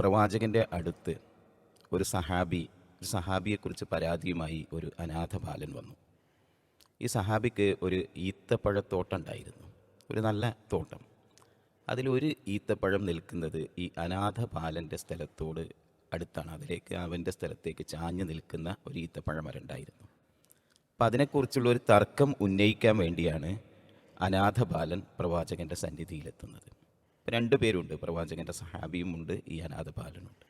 പ്രവാചകന്റെ അടുത്ത് ഒരു സഹാബി ഒരു സഹാബിയെക്കുറിച്ച് പരാതിയുമായി ഒരു അനാഥ ബാലൻ വന്നു. ഈ സഹാബിക്ക് ഒരു ഈത്തപ്പഴത്തോട്ടം ഉണ്ടായിരുന്നു ഒരു നല്ല തോട്ടം. അതിലൊരു ഈത്തപ്പഴം നിൽക്കുന്നത് ഈ അനാഥ ബാലന്റെ സ്ഥലത്തോട് അടുത്താണ്. അതിലേക്ക് അവന്റെ സ്ഥലത്തേക്ക് ചാഞ്ഞു നിൽക്കുന്ന ഒരു ഈത്തപ്പഴം വരെ ഉണ്ടായിരുന്നു അപ്പം അതിനെക്കുറിച്ചുള്ള ഒരു തർക്കം ഉന്നയിക്കാൻ വേണ്ടിയാണ് അനാഥ ബാലൻ പ്രവാചകന്റെ സന്നിധിയിലെത്തുന്നത്. രണ്ട് പേരുണ്ട്. പ്രവാചകന്റെ സഹാബിയുമുണ്ട് ഈ അനാഥ ബാലനുണ്ട്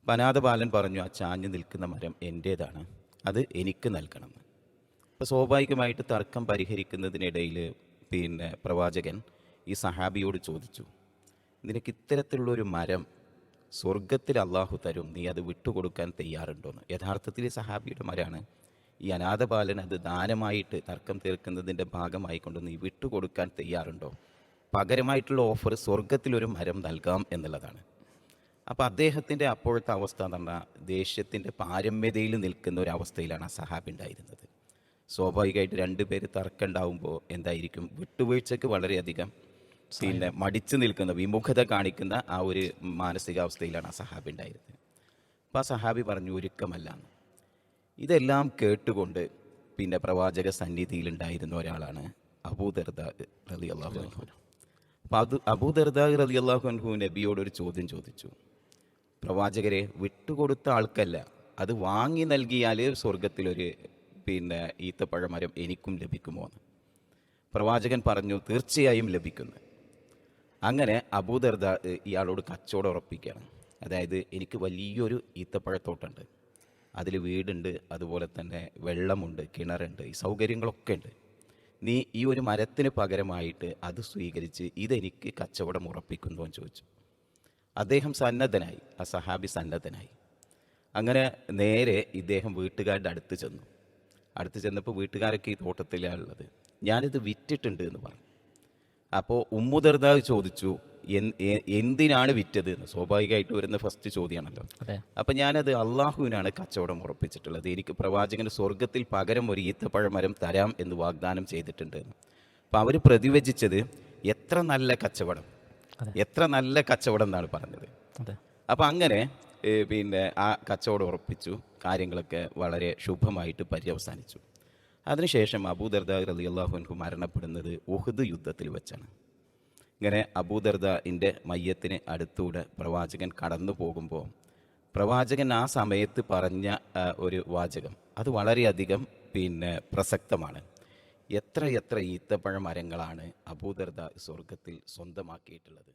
അപ്പം അനാഥ ബാലൻ പറഞ്ഞു ആ ചാഞ്ഞു നിൽക്കുന്ന മരം എന്റേതാണ്. അത് എനിക്ക് നൽകണം. അപ്പോൾ സ്വാഭാവികമായിട്ട് തർക്കം പരിഹരിക്കുന്നതിനിടയിൽ പിന്നെ പ്രവാചകൻ ഈ സഹാബിയോട് ചോദിച്ചു നിനക്ക് ഇത്തരത്തിലുള്ളൊരു മരം സ്വർഗത്തിൽ അള്ളാഹു തരും. നീ അത് വിട്ടുകൊടുക്കാൻ തയ്യാറുണ്ടോന്ന് യഥാർത്ഥത്തിൽ സഹാബിയുടെ മരമാണ് ഈ അനാഥബാലൻ അത് ദാനമായിട്ട് തർക്കം തീർക്കുന്നതിന്റെ ഭാഗമായിക്കൊണ്ട് നീ വിട്ടുകൊടുക്കാൻ തയ്യാറുണ്ടോ? പകരമായിട്ടുള്ള ഓഫർ സ്വർഗത്തിലൊരു മരം നൽകാം എന്നുള്ളതാണ്. അപ്പോൾ അദ്ദേഹത്തിന്റെ അപ്പോഴത്തെ അവസ്ഥ എന്ന് പറഞ്ഞാൽ ദേഷ്യത്തിന്റെ പാരമ്യതയിൽ നിൽക്കുന്ന ഒരു അവസ്ഥയിലാണ് ആ സഹാബി ഉണ്ടായിരുന്നത്. സ്വാഭാവികമായിട്ട് രണ്ടുപേര് തർക്കം ഉണ്ടാവുമ്പോൾ എന്തായിരിക്കും? വിട്ടുവീഴ്ചയ്ക്ക് വളരെയധികം പിന്നെ മടിച്ചു നിൽക്കുന്ന വിമുഖത കാണിക്കുന്ന ആ ഒരു മാനസികാവസ്ഥയിലാണ് ആ സഹാബി ഉണ്ടായിരുന്നത്. അപ്പോൾ ആ സഹാബി പറഞ്ഞു ഒരുക്കമല്ല ഇതെല്ലാം കേട്ടുകൊണ്ട് പിന്നെ പ്രവാചക സന്നിധിയിലുണ്ടായിരുന്ന ഒരാളാണ് അബൂദർദ റലി അള്ളാഹു അപ്പോൾ അത് അബൂദർദ റലി അള്ളാഹു നബിയോട് ഒരു ചോദ്യം ചോദിച്ചു. പ്രവാചകരെ വിട്ടുകൊടുത്ത ആൾക്കല്ല അത് വാങ്ങി നൽകിയാൽ സ്വർഗത്തിലൊരു പിന്നെ ഈത്തപ്പഴമരം എനിക്കും ലഭിക്കുമോ എന്ന്. പ്രവാചകൻ പറഞ്ഞു തീർച്ചയായും ലഭിക്കുന്നു. അങ്ങനെ അബൂദർദ ഇയാളോട് കച്ചവടം ഉറപ്പിക്കുകയാണ്. അതായത് എനിക്ക് വലിയൊരു ഈത്തപ്പഴത്തോട്ടമുണ്ട് അതിൽ വീടുണ്ട് അതുപോലെ തന്നെ വെള്ളമുണ്ട് കിണറുണ്ട് ഈ സൗകര്യങ്ങളൊക്കെ ഉണ്ട്. നീ ഈ ഒരു മരത്തിന് പകരമായിട്ട് അത് സ്വീകരിച്ച് ഇതെനിക്ക് കച്ചവടം ഉറപ്പിക്കുന്നു എന്ന് ചോദിച്ചു. അദ്ദേഹം സന്നദ്ധനായി ആ സഹാബി സന്നദ്ധനായി. അങ്ങനെ നേരെ ഇദ്ദേഹം വീട്ടുകാരുടെ അടുത്ത് ചെന്നു. അടുത്ത് ചെന്നപ്പോൾ വീട്ടുകാരൊക്കെ ഈ തോട്ടത്തിലാണുള്ളത് ഞാനിത് വിറ്റിട്ടുണ്ട് എന്ന് പറഞ്ഞു. അപ്പോൾ ഉമ്മുദർദാവ് ചോദിച്ചു "എൻ- എ- എന്തിനാണ് വിറ്റത് എന്ന് സ്വാഭാവികമായിട്ട് വരുന്ന ഫസ്റ്റ് ചോദ്യമാണല്ലോ. അപ്പം ഞാനത് അള്ളാഹുവിനാണ് കച്ചവടം ഉറപ്പിച്ചിട്ടുള്ളത്. എനിക്ക് പ്രവാചകന് സ്വർഗത്തിൽ പകരം ഒരു ഈത്തപ്പഴമരം തരാം എന്ന് വാഗ്ദാനം ചെയ്തിട്ടുണ്ട്. അപ്പം അവർ പ്രതിവചിച്ചത് എത്ര നല്ല കച്ചവടം. എത്ര നല്ല കച്ചവടം എന്നാണ് പറഞ്ഞത്. അപ്പം അങ്ങനെ പിന്നെ ആ കച്ചവടം ഉറപ്പിച്ചു. കാര്യങ്ങളൊക്കെ വളരെ ശുഭമായിട്ട് പര്യവസാനിച്ചു. അതിനുശേഷം അബൂദർദ അലി അള്ളാഹുൻഹു മരണപ്പെടുന്നത് ഉഹദ് യുദ്ധത്തിൽ വെച്ചാണ്. ഇങ്ങനെ അബൂദർദിന്റെ മയ്യത്തിന് അടുത്തൂടെ പ്രവാചകൻ കടന്നു പോകുമ്പോൾ പ്രവാചകൻ ആ സമയത്ത് പറഞ്ഞ ഒരു വാചകം അത് വളരെയധികം പിന്നെ പ്രസക്തമാണ്. എത്ര എത്ര ഈത്തപ്പഴ മരങ്ങളാണ് അബൂദർദ സ്വർഗത്തിൽ സ്വന്തമാക്കിയിട്ടുള്ളത്?